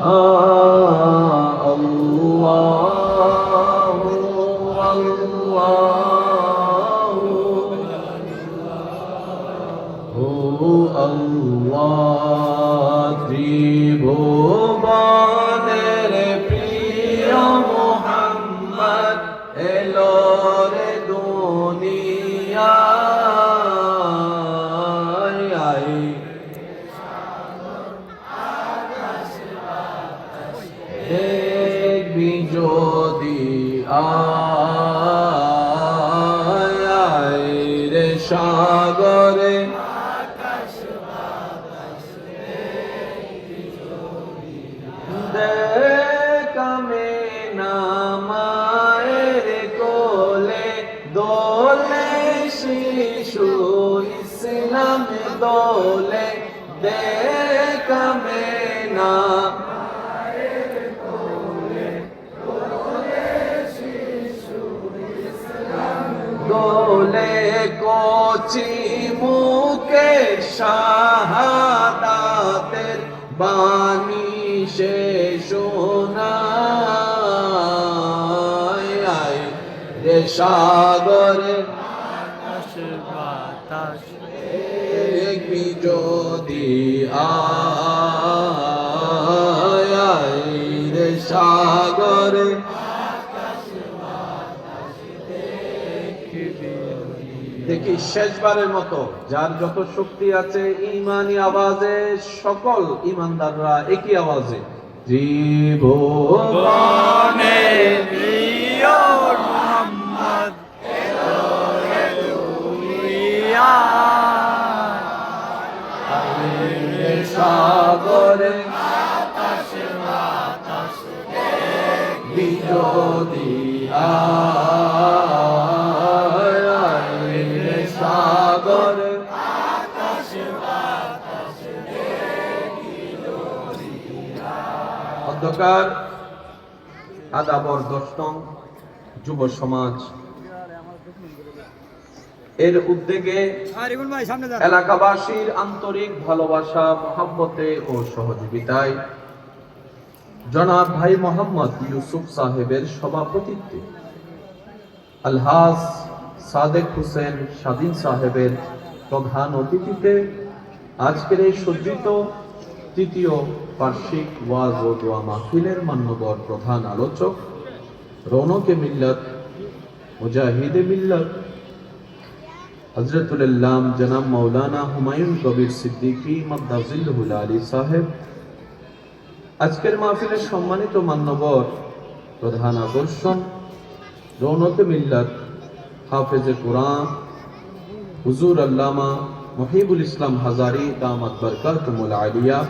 আল্লাহ সাগরে শাহাদাতের বাণী সে শোনায়। রে সাগরে শেষবারের মতো, যার যত শক্তি আছে, ইমানি আওয়াজে, সকল ইমানদাররা একই আওয়াজে। জীবনে সাগরে বিরোধী আয় অন্ধকার আদাবর দশম যুব সমাজ। এর উদ্যোগে এলাকাবাসীর আন্তরিক ভালোবাসা, মহাব্বতে ও সহযোগিতায় জনাব ভাই মোহাম্মদ ইউসুফ সাহেবের সভাপতিত্বে আলহাজ সাদেক হোসেন স্বাধীন সাহেবের প্রধান অতিথিতে আজকের এই সজ্জিত তৃতীয় বার্ষিক ওয়াজ ও দোয়া মাহফিলের মান্যবর প্রধান আলোচক রৌনকে মিল্লত, মুজাহিদে মিল্লত হজরতুল ইল্লাম জনাব মৌলানা হুমায়ুন কবির সিদ্দিকী মদ্দাজিল্লুল আলী সাহেব। আজকের মাহফিলের সম্মানিত মান্যবর প্রধান আকর্ষণ রৌনকে মিল্লাত, হাফেজে কোরআন, হুজুর আল্লামা মহিবুল ইসলাম হাজারি দামাত বরকাতুমুল আলিয়া।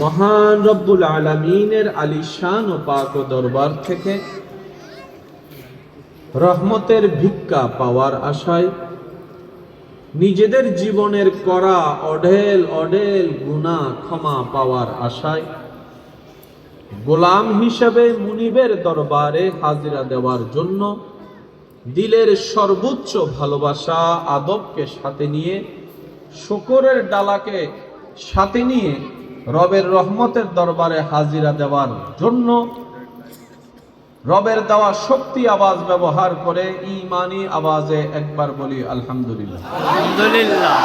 মহান রব্বুল আলামিনের আলিশান ও পাক দরবার থেকে রহমতের ভিক্ষা পাওয়ার আশায় নিজেদের জীবনের করা অঢেল অঢেল গুণা ক্ষমা পাওয়ার আশায় গোলাম হিসেবে মুনিবের দরবারে হাজিরা দেওয়ার জন্য দিলের সর্বোচ্চ ভালোবাসা, আদবকে সাথে নিয়ে, শুকরের ডালাকে সাথে নিয়ে রবের রহমতের দরবারে হাজিরা দেওয়ার জন্য রবের দেওয়া শক্তি আওয়াজ ব্যবহার করে ইমানি আওয়াজে একবার বলি আলহামদুলিল্লাহ। আলহামদুলিল্লাহ।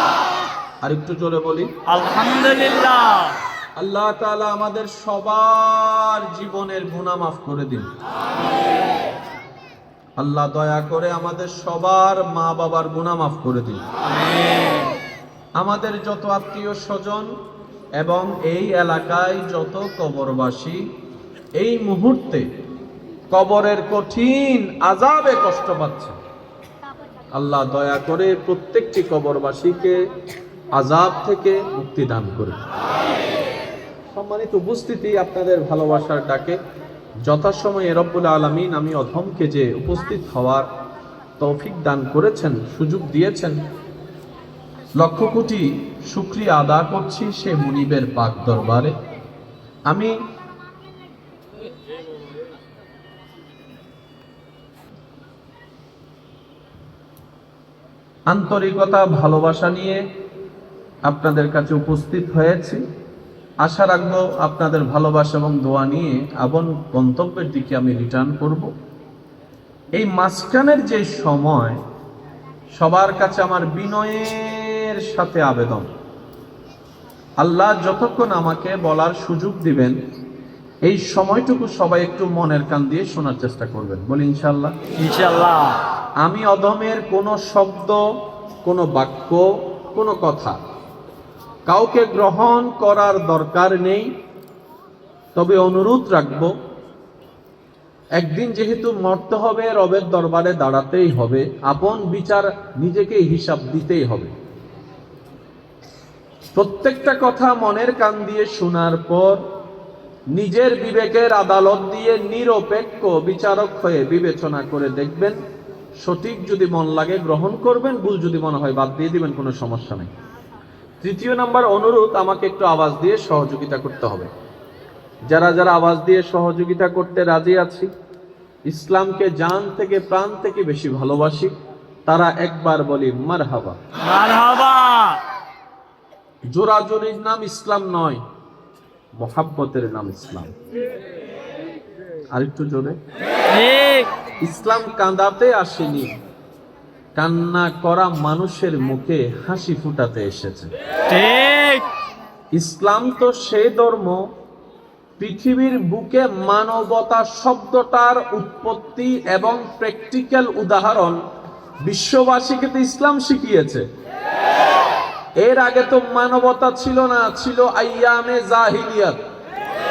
আর একটু জোরে বলি আলহামদুলিল্লাহ। আল্লাহ তাআলা আমাদের সবার জীবনের গুনাহ মাফ করে দিন। আল্লাহ দয়া করে আমাদের সবার মা বাবার গুনাহ মাফ করে দিন। আমাদের যত আত্মীয় স্বজন এবং এই এলাকায় যত কবরবাসী, এই মুহূর্তে কবরের কঠিন আজাবে কষ্ট পাচ্ছে। আল্লাহ দয়া করে প্রত্যেকটি কবরবাসীকে আজাব থেকে মুক্তি দান করে সম্মানিত উপস্থিতি, আপনাদের ভালোবাসার ডাকে যথাসময়ে রব্বুল আলমিন আমি অধমকে যে উপস্থিত হওয়ার তৌফিক দান করেছেন, সুযোগ দিয়েছেন লক্ষ কোটি শুক্রিয়া আদা করছি সে মুনিবের পাক দরবারে। আমি আন্তরিকতা, ভালোবাসা নিয়ে আপনাদের কাছে উপস্থিত হয়েছি। আশা রাখব আপনাদের ভালোবাসা এবং দোয়া নিয়ে আবন গন্তব্যের দিকে আমি রিটার্ন করব। এই মাঝখানের যে সময়, সবার কাছে আমার বিনয়ের সাথে আবেদন। আল্লাহ যতক্ষণ আমাকে বলার সুযোগ দিবেন এই সময়টুকু সবাই একটু মনের কান দিয়ে শোনার চেষ্টা করবেন। বলি ইনশাল্লাহ ইনশাল্লাহ আমি অধমের কোনো শব্দ কোনো বাক্য কোনো কথা কাউকে গ্রহণ করার দরকার নেই। তবে অনুরোধ রাখব একদিন যেহেতু মরতে হবে রবের দরবারে দাঁড়াতেই হবে। আপন বিচার নিজেকে হিসাব দিতেই হবে। প্রত্যেকটা কথা মনের কান দিয়ে শোনার পর নিজের বিবেকের আদালত দিয়ে নিরপেক্ষ বিচারক হয়ে বিবেচনা করে দেখবেন, সঠিক যদি মন লাগে গ্রহণ করবেন, ভুল যদি মনে হয় বাদ দিয়ে দিবেন, কোনো সমস্যা নেই। তৃতীয় নাম্বার অনুরোধ, আমাকে একটু আওয়াজ দিয়ে সহযোগিতা করতে হবে। যারা যারা আওয়াজ দিয়ে সহযোগিতা করতে রাজি আছি, ইসলামকে জান থেকে প্রাণ থেকে বেশি ভালোবাসি, তারা একবার বলি মার হাবা জোরাজোরির নাম ইসলাম নয় মোহাব্বতের নাম ইসলাম। আরেকটু জোরে। ইসলাম কাঁদাতে আসেনি কান্না করা মানুষের মুখে হাসি ফুটাতে এসেছে। ইসলাম তো সেই ধর্ম পৃথিবীর বুকে মানবতা শব্দটার উৎপত্তি এবং প্র্যাকটিক্যাল উদাহরণ বিশ্ববাসীকে তো ইসলাম শিখিয়েছে। এর আগে তো মানবতা ছিল না ছিল আইয়ামে জাহিলিয়াত।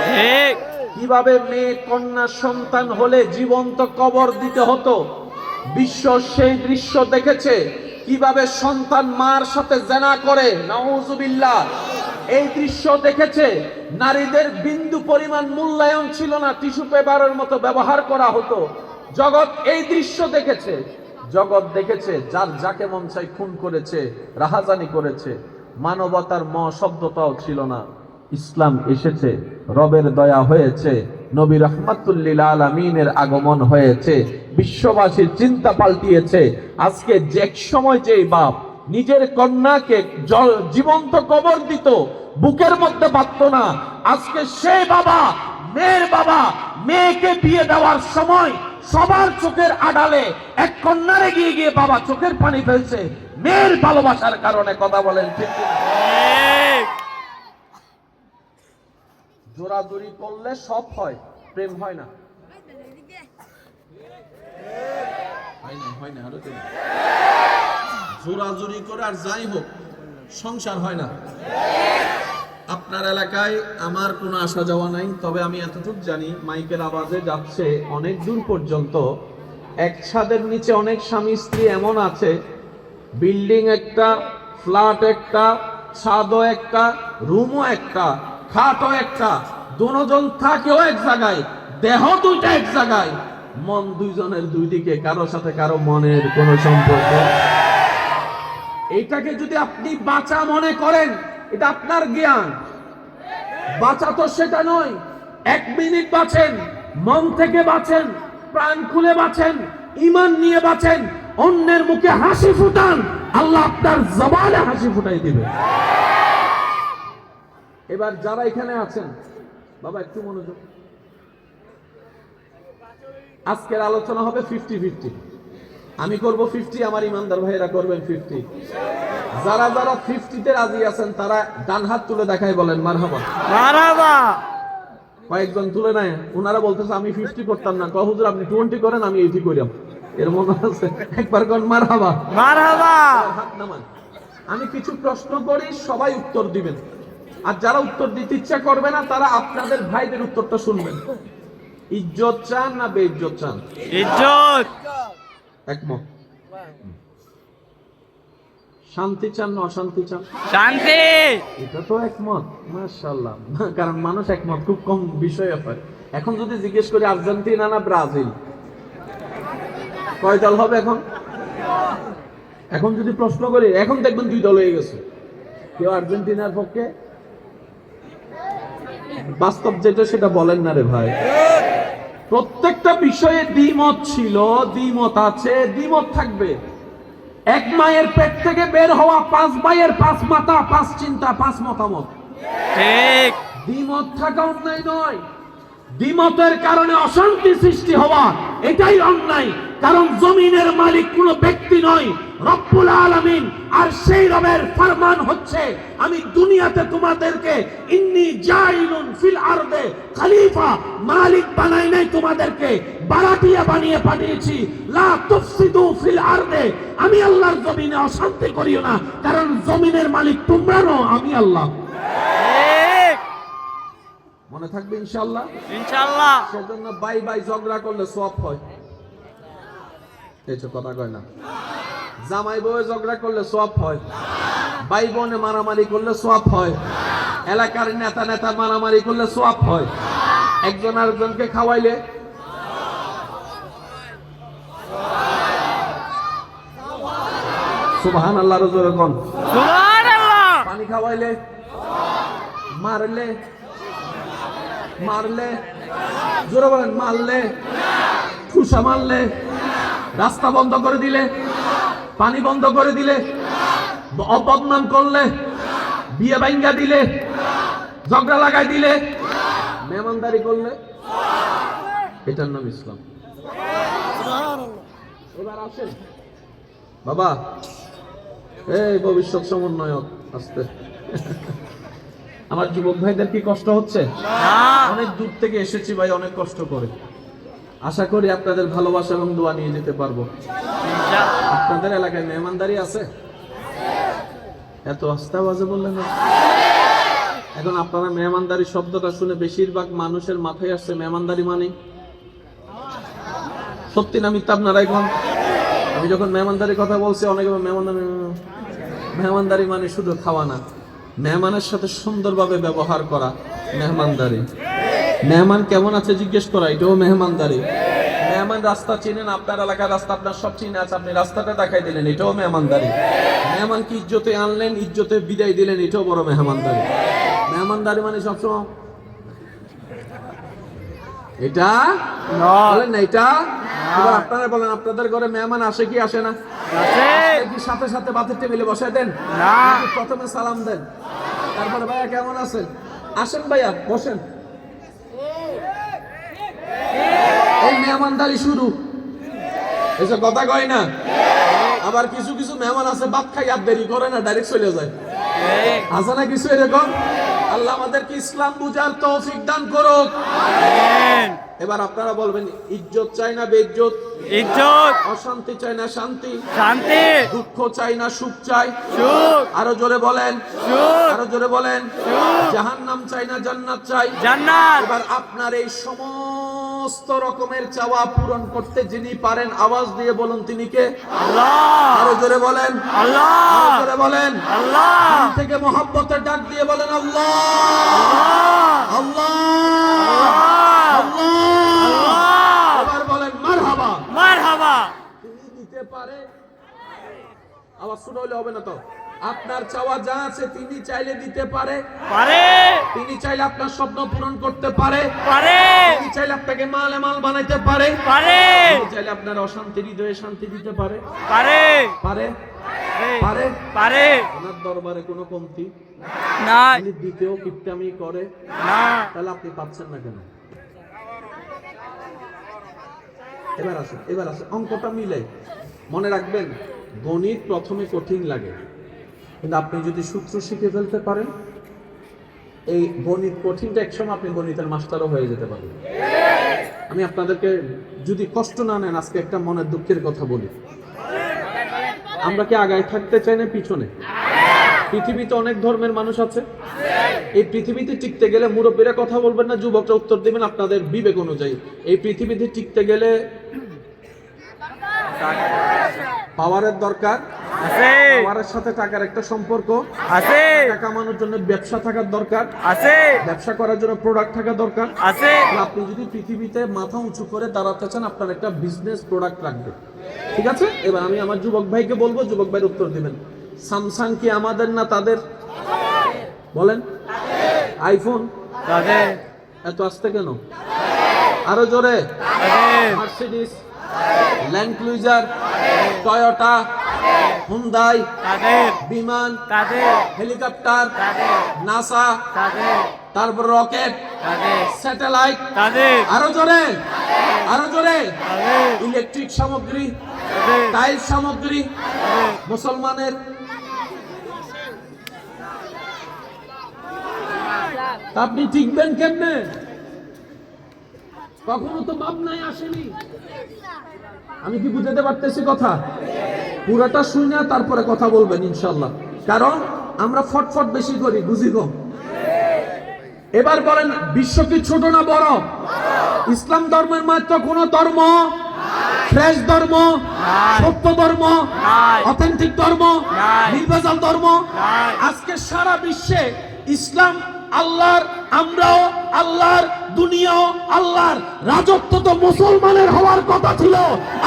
ঠিক। কীভাবে মেয়ে কন্যা সন্তান হলে জীবন্ত কবর দিতে হতো? বিশ্ব সেই দৃশ্য দেখেছে। কীভাবে সন্তান মার সাথে জেনা করে নাউজুবিল্লাহ। এই দৃশ্য দেখেছে। নারীদের বিন্দু পরিমাণ মূল্যায়ন ছিল না টিস্যু পেপারের মতো ব্যবহার করা হতো। জগৎ এই দৃশ্য দেখেছে। জগৎ দেখেছে, যার যাকে মন চাই খুন করেছে, রাহাজানি করেছে, মানবতার ম শব্দটাও ছিল না। ইসলাম এসেছে, রবের দয়া হয়েছে, নবী রহমাতুল্লিল আলমিনের আগমন হয়েছে বিশ্ববাসীর চিন্তা পাল্টিয়েছে, আজকে যে সময় যেই বাপ নিজের কন্যাকে জল জীবন্ত কবর দিত, বুকের মধ্যে পারত না, আজকে সে বাবা, মেয়ের বাবা, মেয়েকে বিয়ে দেওয়ার সময় সবার চোখের আড়ালে এক কন্যারে গিয়ে গিয়ে বাবা চোখের পানি ফেলছে। মেয়ের ভালোবাসার কারণে কথা বলেন ঠিক? জোরাজুরি করলে সব হয় প্রেম হয় না। হয় না হয় না আরও জোরাজুরি করে আর যাই হোক সংসার হয় না। আপনার এলাকায় আমার কোনো আসা যাওয়া নাই, তবে আমি এতটুকু জানি মাইকের আওয়াজে যাচ্ছে অনেক দূর পর্যন্ত। এক ছাদের নিচে অনেক স্বামী স্ত্রী এমন আছে, বিল্ডিং একটা, ফ্ল্যাট একটা, ছাদও একটা, রুমও একটা, খাটও একটা, দুজন থাকেও এক জায়গায়, দেহ দুইটা এক জায়গায়। মন দুইজনের দুই দিকে কারও সাথে কারও মনের কোনো সম্পর্ক। এইটাকে যদি আপনি বাঁচা মনে করেন এটা আপনার জ্ঞান। বাঁচা তো সেটা নয়। এক মিনিট বাঁচেন, মন থেকে বাঁচেন, প্রাণ খুলে বাঁচেন ইমান নিয়ে বাঁচেন, অন্যের মুখে হাসি ফুটান, আল্লাহ আপনার জবানে হাসি ফুটাই দিবে। এবার যারা এখানে আছেন, বাবা একটু মনোযোগ। আজকের আলোচনা হবে ফিফটি ফিফটি আমি করব ফিফটি আমার ইমানদার ভাইয়েরা করবেন ফিফটি যারা যারা ফিফটিতে রাজি আছেন তারা ডান হাত তুলে দেখাই বলেন মারহাবা। মারহাবা। কয়েকজন তুলে নেয়। ওনারা বলতেছে আমি ফিফটি করতাম না। হুজুর আপনি টোয়েন্টি করেন আমি এইটি করিম এর মনে আছে একবার কোন মারহাবা। মারহাবা। হাত নামান। আমি কিছু প্রশ্ন করি সবাই উত্তর দিবেন। আর যারা উত্তর দিতে ইচ্ছা করবে না তারা আপনাদের ভাইদের উত্তরটা শুনবেন। ইজ্জত চান না বেইজ্জত চান? ইজ্জত। একমত শান্তি চান না অশান্তি চান? শান্তি! এটা তো একমত মাশাআল্লাহ। কারণ মানুষ একমত খুব কম বিষয়ে হয় এখন যদি জিজ্ঞেস করি আর্জেন্টিনা না ব্রাজিল? কয় দল হবে এখন? এখন যদি প্রশ্ন করি এখন দেখবেন দুই দল হয়ে গেছে। কেউ আর্জেন্টিনার পক্ষে? বাস্তব যেটা সেটা বলেন না রে ভাই। প্রত্যেকটা বিষয়ে দ্বিমত ছিল দ্বিমত আছে দ্বিমত থাকবে। এক মায়ের পেট থেকে বের হওয়া পাঁচ মায়ের পাঁচ মাতা পাঁচ চিন্তা পাঁচ মতামত। ঠিক। দ্বিমত থাকা অন্যায় নয়। দ্বিমতের কারণে অশান্তি সৃষ্টি হওয়া, এটাই অন্যায়। কারণ জমিনের মালিক কোনো ব্যক্তি নয়। রব্বুল আলামিন, আর সেই রবের ফরমান হচ্ছে, আমি দুনিয়াতে তোমাদেরকে ইন্নি জাইলুন ফিল আরদে, খলিফা, মালিক বানাই নাই তোমাদেরকে বারাটিয়া বানিয়ে পাঠিয়েছি। লা তুফসিদু ফিল আরদে, আমি আল্লাহর জমিনে অশান্তি করিও না, কারণ জমিনের মালিক তোমরা নও, আমি আল্লাহ। ঠিক মনে থাকবে ইনশাআল্লাহ? ইনশাল্লাহ সেজন্য বাই বাই ঝগড়া করলে সব হয়। এই কথা কয় না। জামাই বউয়ে ঝগড়া করলে সব হয়। ভাই বোনে মারামারি করলে সব হয়। এলাকার নেতা নেতা মারামারি করলে সব হয়। একজন আরেকজনকে খাওয়াইলে। সুবহান আল্লাহ রজুর পানি খাওয়াইলে। মারলে। মারলে, জোরে বলেন, মারলে ঠুসা মারলে, রাস্তা বন্ধ করে দিলে, পানি বন্ধ করে দিলে অবদনাম করলে, বিয়ে বাইঙ্গা দিলে, ঝগড়া লাগাই দিলে, মেহমানদারি করলে, এটার নাম ইসলাম। এবার আসেন। বাবা, এই ভবিষ্যৎ সমন্বয়ক আসতে। আমার যুবক ভাইদের কি কষ্ট হচ্ছে? অনেক দূর থেকে এসেছি ভাই, অনেক কষ্ট করে। আশা করি আপনাদের ভালোবাসা এবং দোয়া নিয়ে যেতে পারব। আপনাদের এলাকায় মেহমানদারি আছে? এত আস্থা বাজে বললেন এখন আপনারা মেহমানদারি শব্দটা শুনে বেশিরভাগ মানুষের মাথায় আসছে মেহমানদারি মানে সত্যি না মিথ্যা আপনারা এখন? আমি যখন মেহমানদারির কথা বলছি, অনেকে মেহমানদারি মেহমানদারি মানে শুধু খাওয়া না। মেহমানের সাথে সুন্দরভাবে ব্যবহার করা মেহমানদারি। মেহমান কেমন আছে জিজ্ঞেস করা এটাও মেহমানদারি। মেহমান রাস্তা চিনেন আপনার এলাকার রাস্তা আপনার সব চিনে আছে আপনি রাস্তাটা দেখাই দিলেন এটাও মেহমানদারি। মেহমানকে ইজ্জতে আনলেন ইজ্জতে বিদায় দিলেন এটাও বড় মেহমানদারি। মেহমানদারি মানে সবসময় এটা? না এটা? এবার আপনারা বলেন আপনাদের ঘরে মেহমান আসে কি আসে না? কি সাথে সাথে ভাতের টেবিলে বসায় দেন? না। প্রথমে সালাম দেন? তারপরে ভাইয়া কেমন আছেন? আসেন ভাইয়া বসেন। এই মেহমানদারি শুরু। এসব কথা কয় না? আবার কিছু কিছু মেহমান আছে ভাত খাই আর দেরি করে না ডাইরেক্ট চলে যায়। আছে না কিছু এরকম? আল্লাহ আমাদেরকে ইসলাম বুঝার তৌফিক দান করুক। আমিন। এবার আপনারা বলবেন ইজ্জত চাই না বেইজ্জত? ইজ্জত। অশান্তি চাই না শান্তি? শান্তি। দুঃখ চাই না সুখ চাই? সুখ। আরও জোরে বলেন। সুখ। আরও জোরে বলেন। জাহান্নাম চাই না জান্নাত চাই? জান্নাত। এবার আপনার এই সমস্ত রকমের চাওয়া পূরণ করতে যিনি পারেন আওয়াজ দিয়ে বলুন তিনি কে? আল্লাহ! আরও জোরে বলেন। আল্লাহ! আরও জোরে বলেন। আল্লাহ! থেকে মহাব্বতের ডাক দিয়ে বলেন আল্লাহ! আল্লাহ! আল্লাহ! আল্লাহ! আল্লাহ! বলেন মারহাবা। মারহাবা! তিনি দিতে পারে। আওয়াজ শুনে হলে হবে না তো। আপনার চাওয়া যা আছে তিনি চাইলে দিতে পারে। পারে! তিনি চাইলে আপনার স্বপ্ন পূরণ করতে পারে। পারে। তিনি চাইলে আপনাকে মালে মাল বানাইতে পারে। পারে। তিনি চাইলে আপনার অশান্তি হৃদয়ে শান্তি দিতে পারে। পারে। পারে। পারে। পারে। ওনার দরবারে কোনো কমতি না তিনি দ্বিতীয় কিপটামি করে। না। তাহলে আপনি পাচ্ছেন না কেন? এবার আসুন এবার আসুন। অঙ্কটা মিলে। মনে রাখবেন গণিত প্রথমে কঠিন লাগে। কিন্তু আপনি যদি সূত্র শিখে ফেলতে পারেন এই গণিত কঠিনটা একসময় আপনি গণিতের মাস্টারও হয়ে যেতে পারেন। আমি আপনাদেরকে যদি কষ্ট না নেন, আজকে একটা মনের দুঃখের কথা বলি। আমরা কি আগায় থাকতে চাই না পিছনে? পৃথিবীতে অনেক ধর্মের মানুষ আছে। এই পৃথিবীতে টিকতে গেলে মুরব্বীরা কথা বলবেন না, যুবকরা উত্তর দিবেন আপনাদের বিবেক অনুযায়ী। এই পৃথিবীতে টিকতে গেলে পাওয়ারের দরকার। আছে। পাওয়ারের সাথে টাকার একটা সম্পর্ক। আছে। টাকা কামানোর জন্য ব্যবসা থাকার দরকার। আছে। ব্যবসা করার জন্য প্রোডাক্ট থাকা দরকার। আছে। আপনি যদি পৃথিবীতে মাথা উঁচু করে দাঁড়াতে চান আপনার একটা বিজনেস প্রোডাক্ট লাগবে। ঠিক আছে? এবার আমি আমার যুবক ভাইকে বলব যুবক ভাইয়ের উত্তর দিবেন। স্যামসাং কি আমাদের না তাদের? বলেন। আইফোন তাদের। এত আসতে কেন? আরও জোরে। Mercedes Land Cruiser Toyota Hyundai বিমান হেলিকপ্টার নাসা তারপর রকেট স্যাটেলাইট আরও জোরে আরও জোরে। ইলেকট্রিক সামগ্রী টাইল সামগ্রী মুসলমানের আপনি টিকবেন কেমনে? কখনো তো ভাবনায় আসেনি। আমি কি বুঝাতে পারতেছি কথা? পুরাটা শুই না তারপরে কথা বলবেন ইনশাল্লাহ কারণ আমরা ফটফট বেশি করি বুঝি কম এবার বলেন বিশ্ব কি ছোট না বড়? ইসলাম ধর্মের মাত্র কোন ধর্ম? ফ্রেশ ধর্ম? সত্য ধর্ম। অথেন্টিক ধর্ম। নির্বাচন ধর্ম? আজকে সারা বিশ্বে ইসলাম আল্লাহর আমরাও আল্লাহর দুনিয়াও আল্লাহর। রাজত্ব তো মুসলমানের হওয়ার কথা ছিল।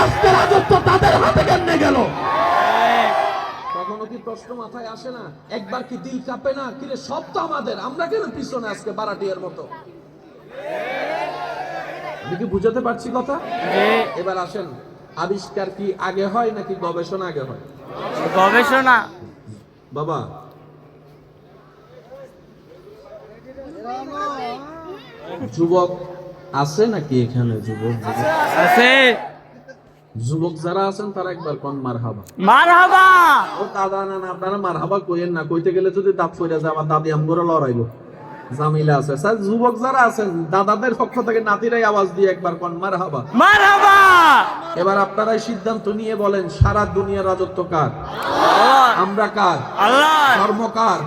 আজকে রাজত্ব তাদের হাতে কেমনে গেল? কখনো কি প্রশ্ন মাথায় আসে না? একবার কি দিল কাঁপে না? কিরে সব তো আমাদের। আমরা কেন পিছনে আজকে বারাটিয়ার মতো? আমি কি বুঝাতে পারছি কথা? এবার আসেন আবিষ্কার কি আগে হয় নাকি গবেষণা আগে হয়? গবেষণা। বাবা যুবক আছে নাকি এখানে যুবক? আছে। যুবক যারা আছেন তারা একবার কোন মার হাবা মারহাবা! ও দাদা না না আপনারা মার হাবা কইেন না। কইতে গেলে যদি দাঁত পড়ে যায় আমার দাদি আমগরে লড়াইবো জামিলা আছে। স্যার যুবক যারা আছেন দাদাদের পক্ষ থেকে নাতিরাই আওয়াজ দিয়ে একবার কোন মার হাবা মারহাবা! এবার আপনারাই সিদ্ধান্ত নিয়ে বলেন সারা দুনিয়ার রাজত্ব কার? আমরা কার? আল্লাহ। ধর্ম কার?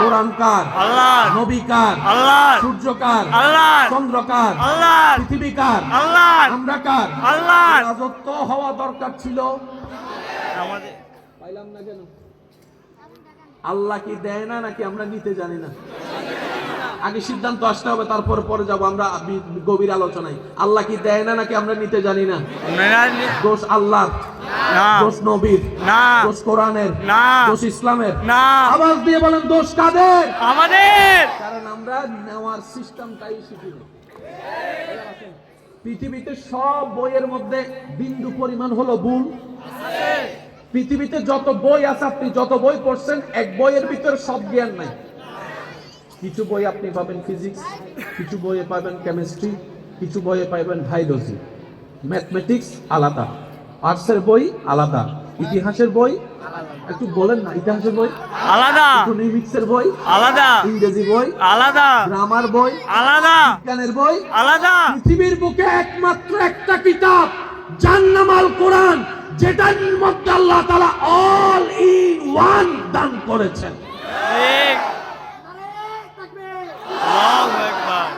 কোরআন কার? আল্লাহ। নবী কার? আল্লাহ। সূর্য কার? আল্লাহ। চন্দ্র কার? আল্লাহ। পৃথিবী কার? আল্লাহ। আমরা কার? আল্লাহ। রাজত্ব হওয়া দরকার ছিল। আমাদের পাইলাম না কেন? আল্লাহ কি দেয় না নাকি আমরা নিতে জানি না? আগে সিদ্ধান্ত আসতে হবে তারপর পরে যাব আমরা গভীর আলোচনায়। আল্লাহ কি দেয় না নাকি আমরা নিতে জানি না? দোষ আল্লাহ দোষ নবীর না। দোষ কোরআনের না। দোষ ইসলামের। না। আওয়াজ দিয়ে বলেন দোষ কাদের? আমাদের। কারণ আমরা নেওয়ার সিস্টেমটাই পৃথিবীতে সব বইয়ের মধ্যে বিন্দু পরিমাণ হলো ভুল। পৃথিবীতে যত বই আছে আপনি যত বই পড়ছেন এক বইয়ের ভিতরে সব জ্ঞান নাই। কিছু বই আপনি পাবেন ফিজিক্স কিছু বইয়ে পাবেন কেমিস্ট্রি কিছু বইয়ে পাবেন বায়োলজি ম্যাথমেটিক্স আলাদা। আর্টসের বই আলাদা। ইতিহাসের বই একটু বলেন না ইতিহাসের বই? আলাদা। ইকোনমিক্সের বই? আলাদা। ইংরেজি বই? আলাদা। গ্রামার বই? আলাদা। বিজ্ঞানের বই? আলাদা। পৃথিবীর বুকে একমাত্র একটা কিতাব জান্নামাল কোরআন যেটার মধ্যে আল্লাহ তাআলা অল ইন ওয়ান দান করেছেন। ঠিক আল্লাহু আকবার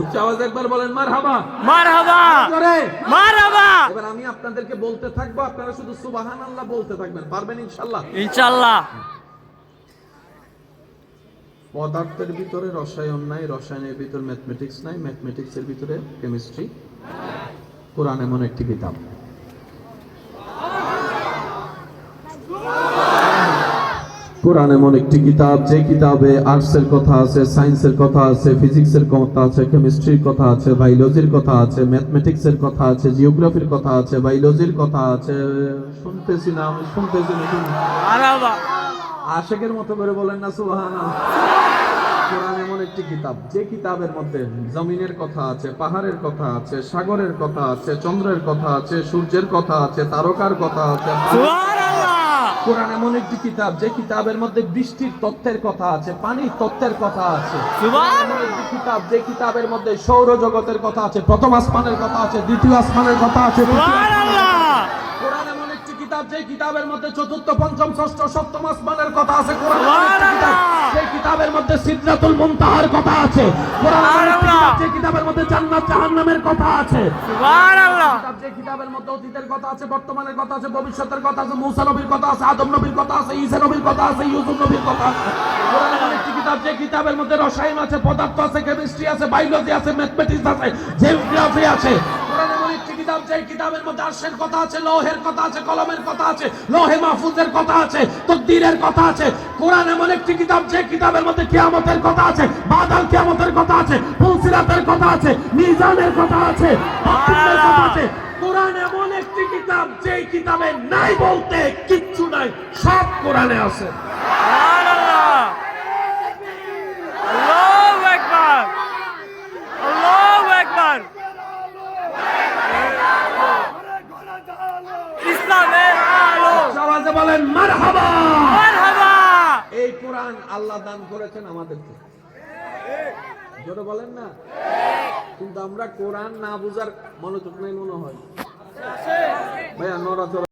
উচ্চ আওয়াজ একবার বলেন মারহাবা। মারহাবা। করে মারহাবা। এবার আমি আপনাদেরকে বলতে থাকব আপনারা শুধু সুবহানাল্লাহ বলতে থাকবেন পারবেন ইনশাআল্লাহ? ইনশাআল্লাহ। পদার্থের ভিতরে রসায়ন নাই রসায়নের ভিতরে ম্যাথমেটিক্স নাই ম্যাথমেটিক্সের ভিতরে কেমিস্ট্রি কোরআন এমন একটি কিতাব। কোরআন এমন একটি কিতাব যে কিতাবে আর্টসের কথা আছে সায়েন্সের কথা আছে ফিজিক্সের কথা আছে কেমিস্ট্রির কথা আছে বায়োলজির কথা আছে ম্যাথমেটিক্সের কথা আছে জিওগ্রাফির কথা আছে বায়োলজির কথা আছে শুনতেছি না আমি শুনতেছি না আশেকের মতো করে বলেন না সুবহানাল্লাহ কোরআন এমন একটি কিতাব যে কিতাবের মধ্যে জমিনের কথা আছে পাহাড়ের কথা আছে সাগরের কথা আছে চন্দ্রের কথা আছে সূর্যের কথা আছে তারকার কথা আছে সুবহানাল্লাহ কোরআন এমন একটি কিতাব যে কিতাবের মধ্যে বৃষ্টির তত্ত্বের কথা আছে পানির তত্ত্বের কথা আছে। কিতাব যে কিতাবের মধ্যে সৌরজগতের কথা আছে প্রথম আসমানের কথা আছে দ্বিতীয় আসমানের কথা আছে কিতাব কিতাবের মধ্যে চতুর্থ পঞ্চম ষষ্ঠ সপ্তম আসমানের কথা আছে যে কিতাবের মধ্যে সিদরাতুল মুনতাহার কথা আছে। যে কিতাবের মধ্যে জান্নাত জাহান্নামের কথা আছে। যে কিতাবের মধ্যে অতীতের কথা আছে বর্তমানের কথা আছে ভবিষ্যতের কথা আছে মূসা নবীর কথা আছে আদম নবীর কথা আছে ঈসা নবীর কথা আছে ইউসুফ নবীর কথা আছে। কিতাব যে কিতাবের মধ্যে রসায়ন আছে পদার্থ আছে কেমিস্ট্রি আছে বায়োলজি আছে ম্যাথমেটিক্স আছে জিওগ্রাফি আছে। কোরআন এমন একটি কিতাব যে কিতাবের মধ্যে আরশের কথা আছে লৌহের কথা আছে কলমের কথা আছে কোরআন এমন একটি কিতাব যে যেই কিতাবে নাই বলতে কিচ্ছু নাই, সব কোরআনে আছে সুবহানাল্লাহ আল্লাহু আকবার আল্লাহু আকবার ইসলামের আলো সমাজে বলেন মারহাবা মারহাবা এই কোরআন আল্লাহ দান করেছেন আমাদেরকে। জোরে বলেন না? কিন্তু আমরা কোরআন না বুঝার মনোযোগ নেই মনে হয়। ভাইয়া, নড়াচড়া।